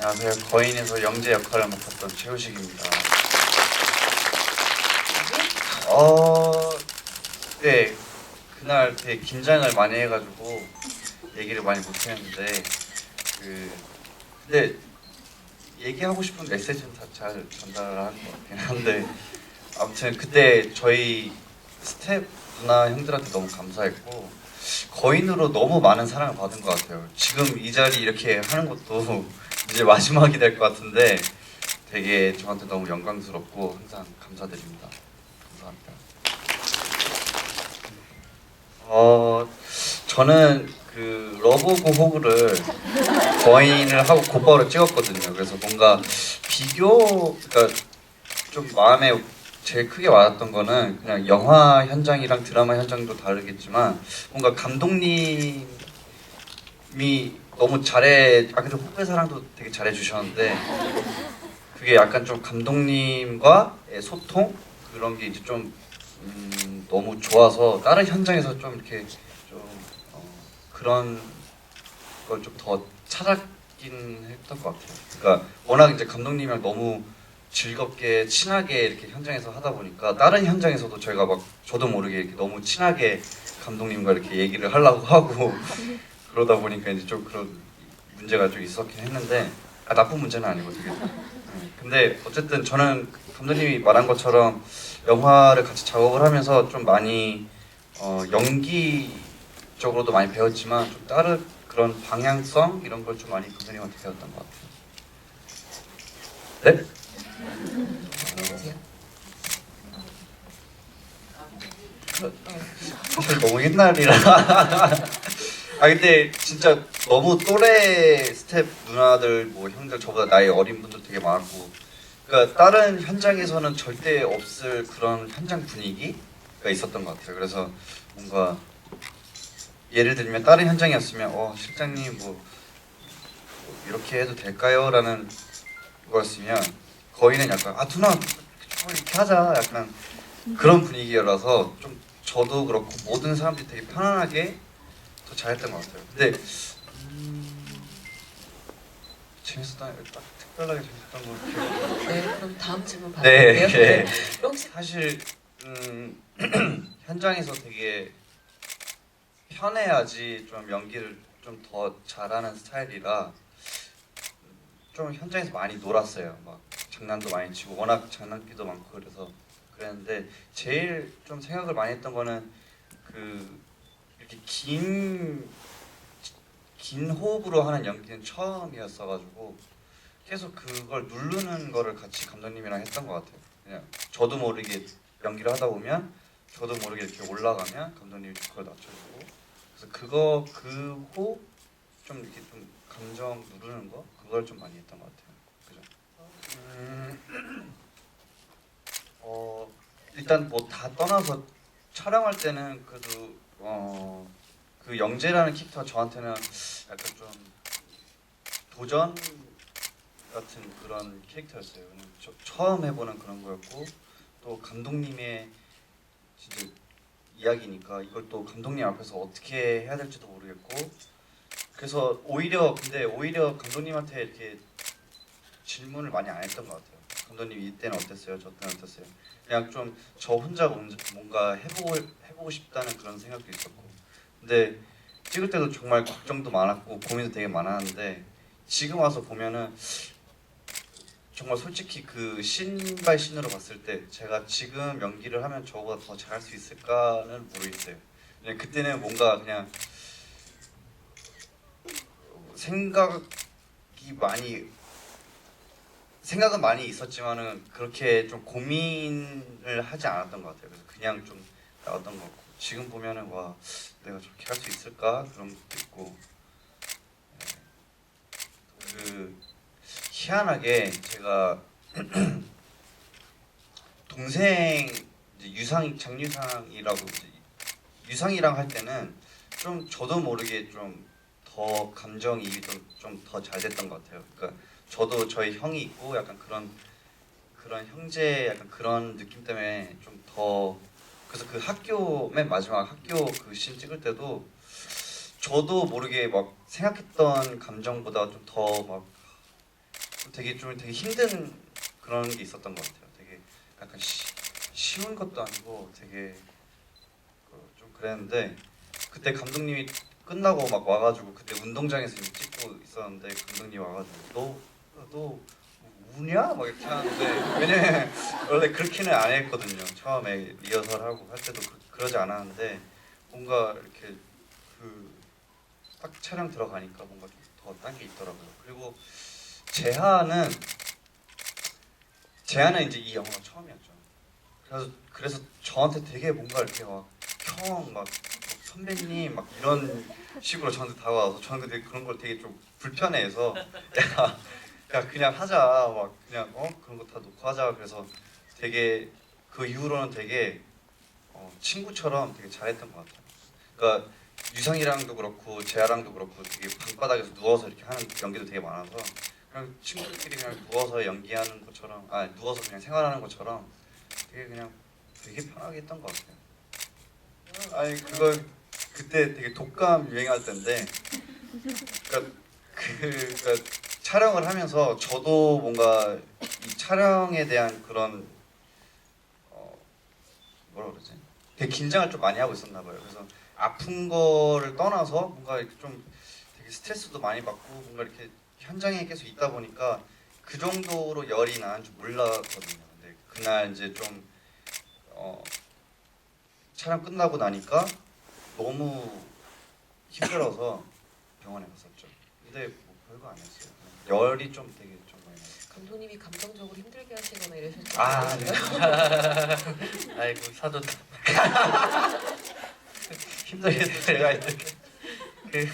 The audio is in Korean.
거인에서 영재 역할을 맡았던 최우식입니다. 어, 네 그날 되게 긴장을 많이 해가지고 얘기를 많이 못했는데 그 근데 얘기하고 싶은 메시지는 다 잘 전달한 것 같긴 한데 아무튼 그때 저희 스텝 누나 형들한테 너무 감사했고 거인으로 너무 많은 사랑을 받은 것 같아요. 지금 이 자리 이렇게 하는 것도 이제 마지막이 될 것 같은데 되게 저한테 너무 영광스럽고 항상 감사드립니다. 감사합니다. 어 저는 그 러브 고 호구를 거인을 하고 곧바로 찍었거든요. 그래서 뭔가 비교 그러니까 좀 마음에 제일 크게 와닿던 거는 그냥 영화 현장이랑 드라마 현장도 다르겠지만 뭔가 감독님 이 너무 잘해 아 근데 후배 사랑도 되게 잘해 주셨는데 그게 약간 좀 감독님과의 소통 그런 게 이제 좀 음, 너무 좋아서 다른 현장에서 좀 이렇게 좀 어, 그런 걸 좀 더 찾았긴 했던 것 같아요. 그러니까 워낙 이제 감독님이랑 너무 즐겁게 친하게 이렇게 현장에서 하다 보니까 다른 현장에서도 저희가 막 저도 모르게 이렇게 너무 친하게 감독님과 이렇게 얘기를 하려고 하고 그러다 보니까 이제 좀 그런 문제가 좀 있었긴 했는데 아, 나쁜 문제는 네. 근데 어쨌든 저는 감독님이 말한 것처럼 영화를 같이 작업을 하면서 좀 많이 어, 연기적으로도 많이 배웠지만 좀 다른 그런 방향성 이런 걸 좀 많이 감독님한테 배웠던 것 같아요. 네? 사실 너무 옛날이라. 아 근데 진짜 너무 또래 스텝 누나들 뭐 형들 저보다 나이 어린 분들 되게 많고. 그러니까 다른 현장에서는 절대 없을 그런 현장 분위기가 있었던 것 같아요. 그래서 뭔가 예를 들면 다른 현장이었으면 어 실장님 뭐, 뭐 이렇게 해도 될까요?라는 거였으면 거의는 약간 아 누나 좀 이렇게 하자 약간 그런 분위기라서 좀 저도 그렇고 모든 사람들이 되게 편안하게 더 잘했던 것 같아요. 근데 음, 재밌었다 딱 특별하게 재밌었던 거 기억. 네, 그럼 다음 질문 네, 받을게요. 네. 혹시 사실 음, 현장에서 되게 편해야지 좀 연기를 좀 더 잘하는 스타일이라 좀 현장에서 많이 놀았어요. 막 장난도 많이 치고 워낙 장난기도 많고 그래서 그랬는데 제일 좀 생각을 많이 했던 거는 그 긴, 긴 호흡으로 하는 연기는 처음이었어가지고 계속 그걸 누르는 거를 같이 감독님이랑 했던 것 같아요. 그냥 저도 모르게 연기를 하다 보면 저도 모르게 이렇게 올라가면 감독님이 그걸 낮춰주고 그래서 그거 그 호흡 좀 이렇게 좀 감정 누르는 거 그걸 좀 많이 했던 것 같아요. 그죠? 음, 어 일단 뭐 다 떠나서 촬영할 때는 그래도 어 그 영재라는 캐릭터가 저한테는 약간 좀 도전 같은 그런 캐릭터였어요. 저, 처음 해보는 그런 거였고 또 감독님의 진짜 이야기니까 이걸 또 감독님 앞에서 어떻게 해야 될지도 모르겠고 그래서 오히려 근데 오히려 감독님한테 이렇게 질문을 많이 안 했던 것 같아요. 감독님 이때는 어땠어요? 저 때는 어땠어요? 그냥 좀 저 혼자 뭔- 뭔가 해보고 해보고 싶다는 그런 생각도 있었고 근데 찍을 때도 정말 걱정도 많았고 고민도 되게 많았는데 지금 와서 보면은 정말 솔직히 그 신발 신으로 봤을 때 제가 지금 연기를 하면 저보다 더 잘할 수 있을까는 모르겠어요. 그냥 그때는 뭔가 그냥 생각이 많이 생각은 많이 있었지만은 그렇게 좀 고민을 하지 않았던 것 같아요. 그래서 그냥 좀 나왔던 것 같고 지금 보면은 와 내가 저렇게 할 수 있을까 그런 것도 있고 예. 그 희한하게 제가 동생 유상 장유상이라고 유상이랑 할 때는 좀 저도 모르게 좀 더 감정이입이 좀 더 잘 됐던 것 같아요. 그러니까 저도 저희 형이 있고 약간 그런 그런 형제 약간 그런 느낌 때문에 좀 더 그래서 그 학교 맨 마지막 학교 그 씬 찍을 때도 저도 모르게 막 생각했던 감정보다 좀 더 막 되게 좀 되게 힘든 그런 게 있었던 것 같아요. 되게 약간 쉬, 쉬운 것도 아니고 되게 그좀 그랬는데 그때 감독님이 끝나고 막 와가지고 그때 운동장에서 이제 찍고 있었는데 감독님 와가지고 너너 우냐? 막 이렇게 하는데 왜냐면 원래 그렇게는 안 했거든요. 처음에 리허설 하고 할 때도 그, 그러지 않았는데 뭔가 이렇게 그 딱 촬영 들어가니까 뭔가 좀 더 딴 게 있더라고요. 그리고 재하는 재하는 이제 이 영화가 처음이었죠. 그래서 그래서 저한테 되게 뭔가 이렇게 막 형막 선배님 막 이런 식으로 저한테 다가와서 저는 근데 그런 걸 되게 좀 불편해해서 야, 야 그냥 하자 막 그냥 어 그런 거 다 놓고 하자 그래서 되게 그 이후로는 되게 어, 친구처럼 되게 잘했던 것 같아요. 그러니까 유상이랑도 그렇고 재하랑도 그렇고 되게 방바닥에서 누워서 이렇게 하는 연기도 되게 많아서 그냥 친구들끼리 그냥 누워서 연기하는 것처럼 아 누워서 그냥 생활하는 것처럼 되게 그냥 되게 편하게 했던 것 같아요. 아니 그거 그때 되게 독감 유행할 때인데 그러니까 그 그러니까 촬영을 하면서 저도 뭔가 이 촬영에 대한 그런 어 뭐라 그러지 되게 긴장을 좀 많이 하고 있었나 봐요. 그래서 아픈 거를 떠나서 뭔가 이렇게 좀 되게 스트레스도 많이 받고 뭔가 이렇게 현장에 계속 있다 보니까 그 정도로 열이 나는 줄 몰랐거든요. 근데 그날 이제 좀 어, 촬영 끝나고 나니까 너무 힘들어서 병원에 갔었죠. 근데 뭐 별거 아니었어요. 열이 좀 되게 좀 많이 났어요. 감독님이 감정적으로 힘들게 하시거나 이러셨죠? 아, 네. 아이고 사돈 힘들게 제가 이렇게 그